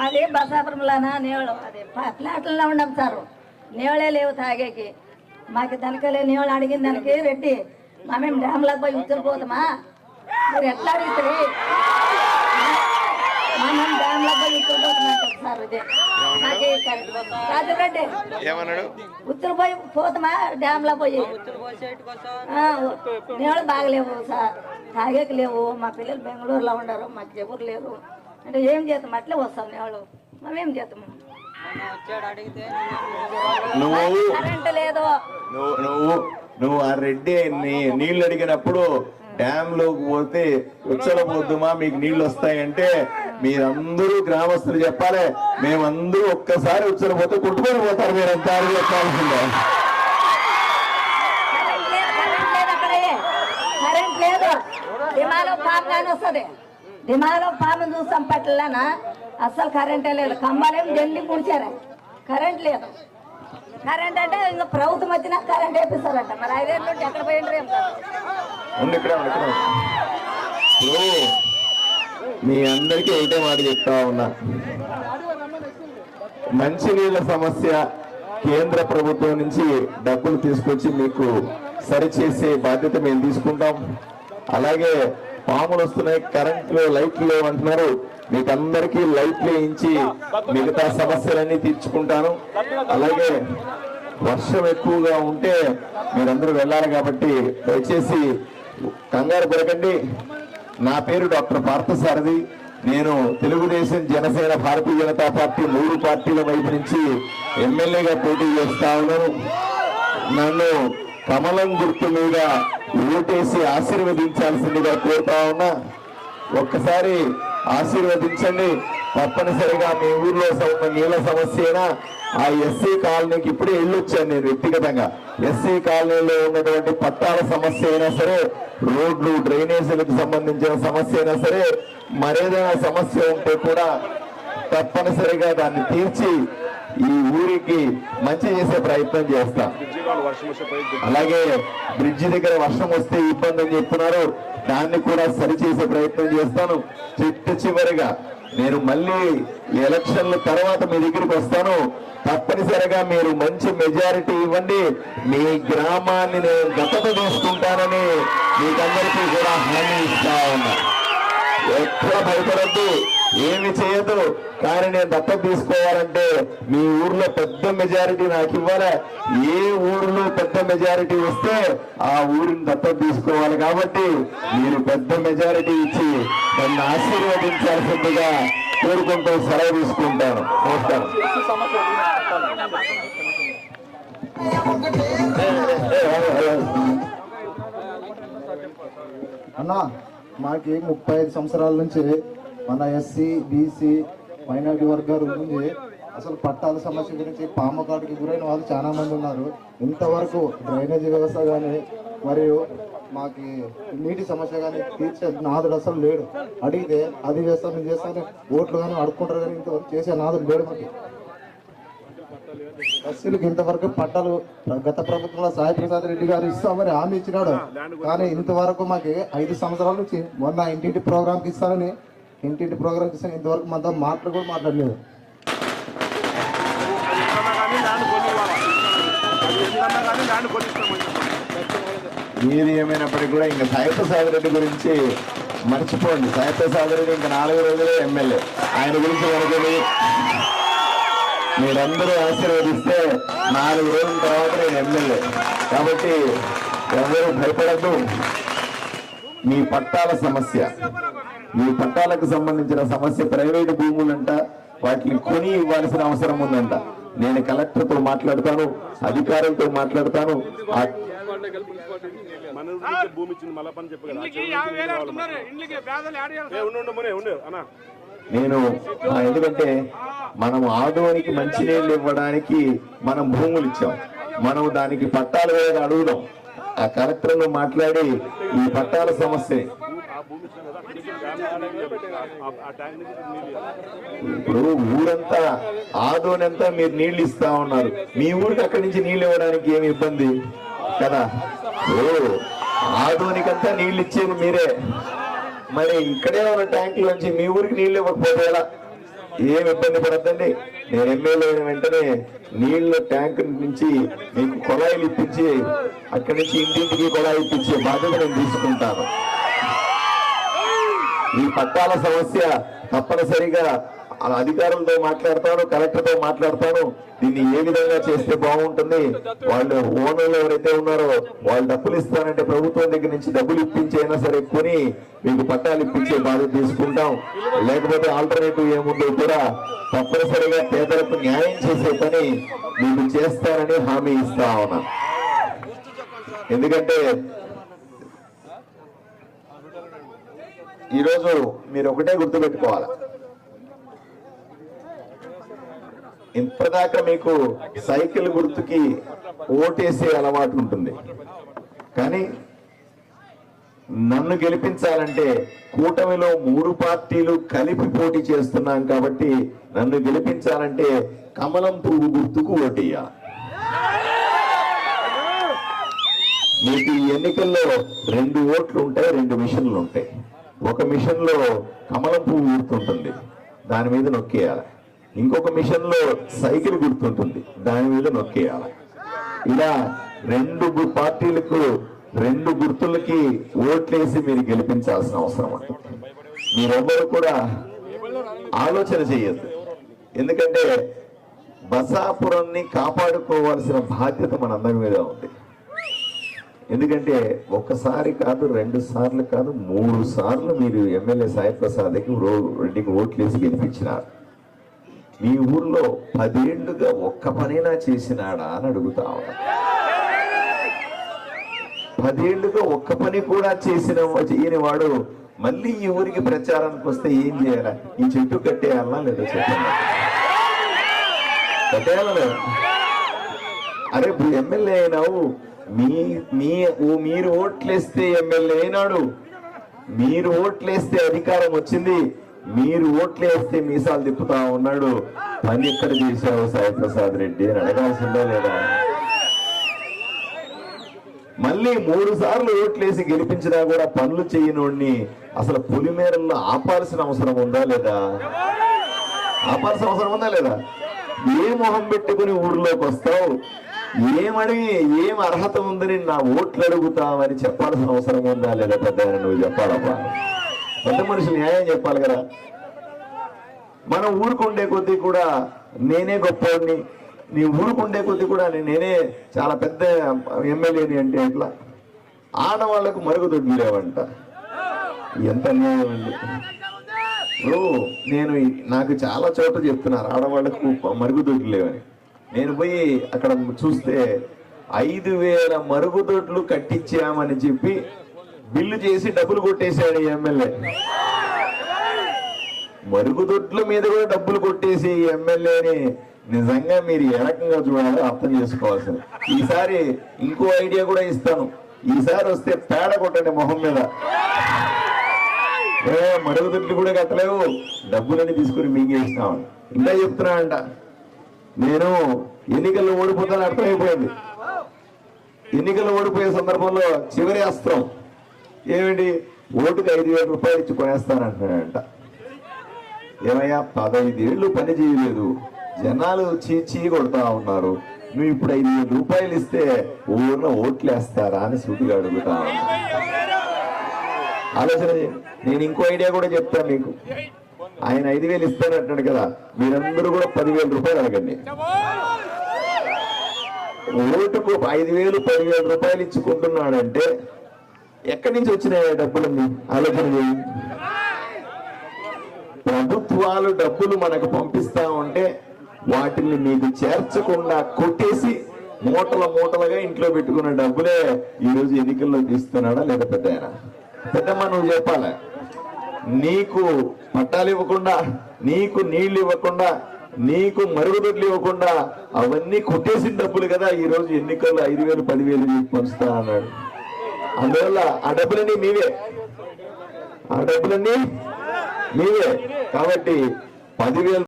మాది బసాపురంలోనా నీళ్ళు అది ప- ఫ్లాట్లలో ఉన్నాం సార్. నీళ్ళే లేవు తాగేకి. మాకు దనకలే నీళ్ళు అడిగిన దానికి రెడ్డి మా మేము డ్యామ్లకు పోయి ఉత్తరిపోతామా మీరు ఎట్లా అడుగుతుంది మా మేము డ్యామ్లకు పోయి ఉత్తరిపోతామంటారు సార్ ఇదే. ఏమన్నాడు? ఉత్తరపోయి పోతామా డ్యామ్లో పోయి? ఆ, నీళ్ళు బాగలేవు సార్. తాగేకి లేవు. మా పిల్లలు బెంగళూరులో ఉండరు. మాకు ఎవరు లేరు. అంటే ఏం చేస్తాం? అట్లే వస్తాం నీళ్ళు మేమేం చేస్తాము? నువ్వు కరెంట్ లేదు. నువ్వు నువ్వు నువ్వు ఆ రెడ్డి నీళ్ళు అడిగినప్పుడు డ్యామ్లోకి పోతే ఉచ్చలపోద్దుమా మీకు నీళ్ళు వస్తాయంటే మీరందరూ గ్రామస్తులు చెప్పాలి. మేమందరూ ఒక్కసారి ఉచ్చలపోతే కొట్టుకొని పోతారు మీరంతా. చెప్పాల్సిందే. కరెంట్ లేదు వస్తుంది. దిమాలో పాము చూస్తాం పట్లనా. అస్సలు కరెంటే లేదు. కంబాలేం ఢిల్లీ ముడిచారు కరెంట్ లేదు. కరెంట్ అంటే ఇంకా ప్రభుత్వం వచ్చినా కరెంట్ వేపిస్తారంట. మరి ఐదేళ్ళ నుండి ఎక్కడ పోయిండ్రు ఏం మీ అందరికీ ఒకటే మాట చెప్తా ఉన్నా. మంచినీళ్ళ సమస్య కేంద్ర ప్రభుత్వం నుంచి డబ్బులు తీసుకొచ్చి మీకు సరిచేసే బాధ్యత మేము తీసుకుంటాం. అలాగే పాములు వస్తున్నాయి కరెంట్లు లైట్లు లేవు అంటున్నారు. మీకు అందరికీ లైట్లు వేయించి మిగతా సమస్యలన్నీ తీర్చుకుంటాను. అలాగే వర్షం ఎక్కువగా ఉంటే మీరందరూ వెళ్ళాలి కాబట్టి దయచేసి కంగారు పడకండి. నా పేరు డాక్టర్ పార్థసారథి. నేను తెలుగుదేశం జనసేన భారతీయ జనతా పార్టీ మూడు పార్టీల వైపు నుంచి ఎమ్మెల్యేగా పోటీ చేస్తా ఉన్నాను. నన్ను కమలం గుర్తు మీద ఓటేసి ఆశీర్వదించాల్సిందిగా కోరుతా ఉన్నా. ఒక్కసారి ఆశీర్వదించండి. తప్పనిసరిగా మీ ఊర్లో ఉన్న నీళ్ళ సమస్య అయినా ఆ ఎస్సీ కాలనీకి ఇప్పుడే వెళ్ళొచ్చాను నేను వ్యక్తిగతంగా. ఎస్సీ కాలనీలో ఉన్నటువంటి పట్టాల సమస్య అయినా సరే రోడ్లు డ్రైనేజీలకు సంబంధించిన సమస్య అయినా సరే మరేదైనా సమస్య ఉంటే కూడా తప్పనిసరిగా దాన్ని తీర్చి ఈ ఊరికి మంచి చేసే ప్రయత్నం చేస్తాం. అలాగే బ్రిడ్జి దగ్గర వర్షం వస్తే ఇబ్బంది అని చెప్తున్నారు. దాన్ని కూడా సరిచేసే ప్రయత్నం చేస్తాను. చిట్ట చివరిగా నేను మళ్ళీ ఎలక్షన్ల తర్వాత మీ దగ్గరికి వస్తాను. తప్పనిసరిగా మీరు మంచి మెజారిటీ ఇవ్వండి. మీ గ్రామాన్ని నేను దత్తత తీసుకుంటానని మీకందరికీ కూడా హామీ ఇస్తా ఉన్నా. ఎక్కడ భయపడద్దు. ఏమి చేయదు. కానీ నేను దత్త తీసుకోవాలంటే మీ ఊర్లో పెద్ద మెజారిటీ నాకు ఇవ్వాలి? ఏ ఊరిలో పెద్ద మెజారిటీ వస్తే ఆ ఊరిని దత్తం తీసుకోవాలి కాబట్టి మీరు పెద్ద మెజారిటీ ఇచ్చి నన్ను ఆశీర్వదించాల్సిందిగా కోరుకుంటూ సెలవు తీసుకుంటాను. నమస్కారం. అన్నా మాకి ముప్పై ఐదు సంవత్సరాల నుంచి మన ఎస్సీ బీసీ మైనార్టీ వర్గాలు ఉంది అసలు పట్టాల సమస్య గురించి పాము కాటుకి గురైన వాళ్ళు చాలా మంది ఉన్నారు. ఇంతవరకు డ్రైనేజీ వ్యవస్థ కానీ మరియు మాకు నీటి సమస్య కానీ తీర్చే నాదుడు అసలు లేడు. అడిగితే అది చేస్తాను ఇది చేస్తాను ఓట్లు కానీ అడుక్కుంటారు కానీ ఇంతవరకు చేసే నాదుడు లేడు మాకు. ఎస్సీలకు ఇంతవరకు పట్టాలు గత ప్రభుత్వంలో సాయి ప్రసాద్ రెడ్డి గారు ఇస్తామని హామీ ఇచ్చినాడు. కానీ ఇంతవరకు మాకు ఐదు సంవత్సరాల నుంచి మొన్న ఇంటింటి ప్రోగ్రామ్కి ఇస్తానని ఇంటింటి ప్రోగ్రామ్ ఇస్తాను ఇంతవరకు మనతో మాటలు కూడా మాట్లాడలేదు. ఏది ఏమైనప్పటికీ కూడా ఇంకా సాయిత సాగిరెడ్డి గురించి మర్చిపోండి. సాయిత సాగిరెడ్డి ఇంకా నాలుగు రోజులే ఎమ్మెల్యే. ఆయన గురించి అనుకుని మీరందరూ ఆశీర్వదిస్తే నాలుగు రోజుల తర్వాత నేను ఎమ్మెల్యే. కాబట్టి ఎవరు భయపడద్దు. మీ పట్టాల సమస్య. మీ పట్టాలకు సంబంధించిన సమస్య ప్రైవేటు భూములంట వాటిని కొని ఇవ్వాల్సిన అవసరం ఉందంట. నేను కలెక్టర్తో మాట్లాడతాను అధికారులతో మాట్లాడతాను నేను ఎందుకంటే మనం ఆదోనికి మంచినీళ్ళు ఇవ్వడానికి మనం భూములు ఇచ్చాం. మనం దానికి పట్టాలు వేయక అడుగుదాం. ఆ కలెక్టర్ను మాట్లాడి ఈ పట్టాల సమస్య ఆ- ఆ ట్యాంక్ ఇప్పుడు ఊరంతా ఆదోనంతా మీరు నీళ్ళు ఇస్తా ఉన్నారు. మీ ఊరికి అక్కడి నుంచి నీళ్ళు ఇవ్వడానికి ఏమి ఇబ్బంది? కదా? ఓ ఆదోనికంతా నీళ్ళు ఇచ్చేది మీరే. మరి ఇక్కడే ఉన్న ట్యాంకుల నుంచి మీ ఊరికి నీళ్ళు ఇవ్వకపోతే ఎలా? ఏం ఇబ్బంది పడద్దండి? నేను ఎమ్మెల్యే అయిన వెంటనే నీళ్ళ ట్యాంక్ నుంచి మీకు కొలాయిలు ఇప్పించి అక్కడి నుంచి ఇంటింటికి కొలాయి ఇప్పించే బాధ్యత నేను తీసుకుంటాను. ఈ పట్టాల సమస్య తప్పనిసరిగా ఆ అధికారులతో మాట్లాడతాను కలెక్టర్తో మాట్లాడతాను. దీన్ని ఏ విధంగా చేస్తే బాగుంటుంది? వాళ్ళు ఓనర్లు ఎవరైతే ఉన్నారో వాళ్ళు డబ్బులు ఇస్తానంటే ప్రభుత్వం దగ్గర నుంచి డబ్బులు ఇప్పించైనా సరే కొని మీకు పట్టాలు ఇప్పించే బాధ్యత తీసుకుంటాం. లేకపోతే ఆల్టర్నేటివ్ ఏముందో కూడా తప్పనిసరిగా పేదలకు న్యాయం చేసే పని మీకు చేస్తారని హామీ ఇస్తా ఉన్నా ఎందుకంటే ఈరోజు మీరు ఒకటే గుర్తుపెట్టుకోవాలి? ఇప్పటిదాకా మీకు సైకిల్ గుర్తుకి ఓటేసే అలవాటు ఉంటుంది. కానీ నన్ను గెలిపించాలంటే కూటమిలో మూడు పార్టీలు కలిపి పోటీ చేస్తున్నాం కాబట్టి నన్ను గెలిపించాలంటే కమలం పువ్వు గుర్తుకు ఓటేయాలి మీకు ఈ ఎన్నికల్లో రెండు ఓట్లు ఉంటాయి రెండు మిషన్లు ఉంటాయి. ఒక మిషన్లో కమలం పువ్వు గుర్తుంటుంది దాని మీద నొక్కేయాలి. ఇంకొక మిషన్లో సైకిల్ గుర్తుంటుంది దాని మీద నొక్కేయాలి. ఇలా రెండు గు- పార్టీలకు రెండు గుర్తులకి ఓట్లేసి మీరు గెలిపించాల్సిన అవసరం ఉంటుంది మీరెవ్వరు కూడా ఆలోచన చేయొద్దు. ఎందుకంటే బసాపురాన్ని కాపాడుకోవాల్సిన బాధ్యత మనందరి మీద ఉంది. ఎందుకంటే ఒక్కసారి కాదు రెండు సార్లు కాదు మూడు సార్లు మీరు ఎమ్మెల్యే సాయి ప్రసాద్కి రో- రెడ్డికి ఓట్లేసి గెలిపించినారు. మీ ఊర్లో పదేళ్ళుగా ఒక్క పనైనా చేసినాడా అని అడుగుతా ఉన్నా. పదేళ్ళుగా ఒక్క పని కూడా చేసిన చేయని వాడు మళ్ళీ ఈ ఊరికి ప్రచారానికి వస్తే ఏం చేయాలా? ఈ చెట్టు కట్టేయాలనా లేదా చెప్పండి కట్టేయాలా అరే ఇప్పుడు ఎమ్మెల్యే అయినావు మీ మీ మీరు ఓట్లేస్తే ఎమ్మెల్యే అయినాడు. మీరు ఓట్లేస్తే అధికారం వచ్చింది. మీరు ఓట్లేస్తే మీసాలు తిప్పుతా ఉన్నాడు. పని ఎక్కడ చేశావు సాయి ప్రసాద్ రెడ్డి అని అడగాల్సిందా లేదా? మళ్ళీ మూడు సార్లు ఓట్లేసి గెలిపించినా కూడా పనులు చేయనోడిని అసలు పులిమేరల్లో ఆపాల్సిన అవసరం ఉందా లేదా? ఆపాల్సిన అవసరం ఉందా లేదా? ఏ మొహం పెట్టుకుని ఊర్లోకి వస్తావు? ఏమడిగి ఏం అర్హత ఉందని నా ఓట్లు అడుగుతామని చెప్పాల్సిన అవసరం ఉందా లేదా పెద్ద నువ్వు చెప్పాలబ్బా. పెద్ద మనిషి న్యాయం చెప్పాలి కదా. మనం ఊరుకుండే కొద్దీ కూడా నేనే గొప్పవాడిని నీ ఊరుకుండే కొద్దీ కూడా నేనే చాలా పెద్ద ఎమ్మెల్యేని అంటే ఇట్లా ఆడవాళ్ళకు మరుగుదొడ్లు లేవంట ఎంత అన్యాయం అండి. నేను నాకు చాలా చోట చెప్తున్నారు ఆడవాళ్ళకు మరుగుదొడ్లు లేవని నేను పోయి అక్కడ చూస్తే ఐదు వేల మరుగుదొడ్లు కట్టించామని చెప్పి బిల్లు చేసి డబ్బులు కొట్టేశాడు ఎమ్మెల్యే. మరుగుదొడ్ల మీద కూడా డబ్బులు కొట్టేసి ఎమ్మెల్యేని నిజంగా మీరు ఏ రకంగా చూడాలో అర్థం చేసుకోవాల్సింది. ఈసారి ఇంకో ఐడియా కూడా ఇస్తాను. ఈసారి వస్తే పేడ కొట్టండి మొహం మీద. ఏ మరుగుదొడ్లు కూడా కట్టలేవు. డబ్బులన్నీ తీసుకుని మింగేసినాం ఇంకా చెప్తున్నానంట నేను ఎన్నికల్లో ఓడిపోతాను అర్థమైపోయింది. ఎన్నికల్లో ఓడిపోయే సందర్భంలో చివరి అస్త్రం ఏమిటి? ఓటుకు ఐదు వేల రూపాయలు ఇచ్చి కొనేస్తానంటున్నాడంట. ఏమయ్యా పదైదేళ్ళు పని చేయలేదు. జనాలు చీచీ కొడతా ఉన్నారు. నువ్వు ఇప్పుడు ఐదు వేల రూపాయలు ఇస్తే ఊరిలో ఓట్లు వేస్తారా అని సూటిగా అడుగుతా ఉన్నా. ఆలోచన నేను ఇంకో ఐడియా కూడా చెప్తాను మీకు. ఆయన ఐదు వేలు ఇస్తానంటున్నాడు కదా. మీరందరూ కూడా పదివేల రూపాయలు అడగండి. ఓటుకు ఐదు వేలు పదివేల రూపాయలు ఇచ్చుకుంటున్నాడంటే ఎక్కడి నుంచి వచ్చినాయి ఆ డబ్బులన్నీ? ఆలోచన చేయండి ప్రభుత్వాలు డబ్బులు మనకు పంపిస్తా ఉంటే వాటిని మీకు చేర్చకుండా కొట్టేసి మూటల మూటలుగా ఇంట్లో పెట్టుకున్న డబ్బులే ఈ రోజు ఎన్నికల్లో తీస్తున్నాడా లేదా పెద్ద ఆయన? పెద్దమ్మ నువ్వు చెప్పాలా? నీకు పట్టాలు ఇవ్వకుండా నీకు నీళ్ళు ఇవ్వకుండా నీకు మరుగుదొడ్లు ఇవ్వకుండా అవన్నీ కొట్టేసిన డబ్బులు కదా ఈ రోజు ఎన్నికల్లో ఐదు వేలు పదివేలు పంచుతా అన్నాడు. అందువల్ల ఆ డబ్బులన్నీ మీవే ఆ డబ్బులన్నీ మీవే కాబట్టి పదివేలు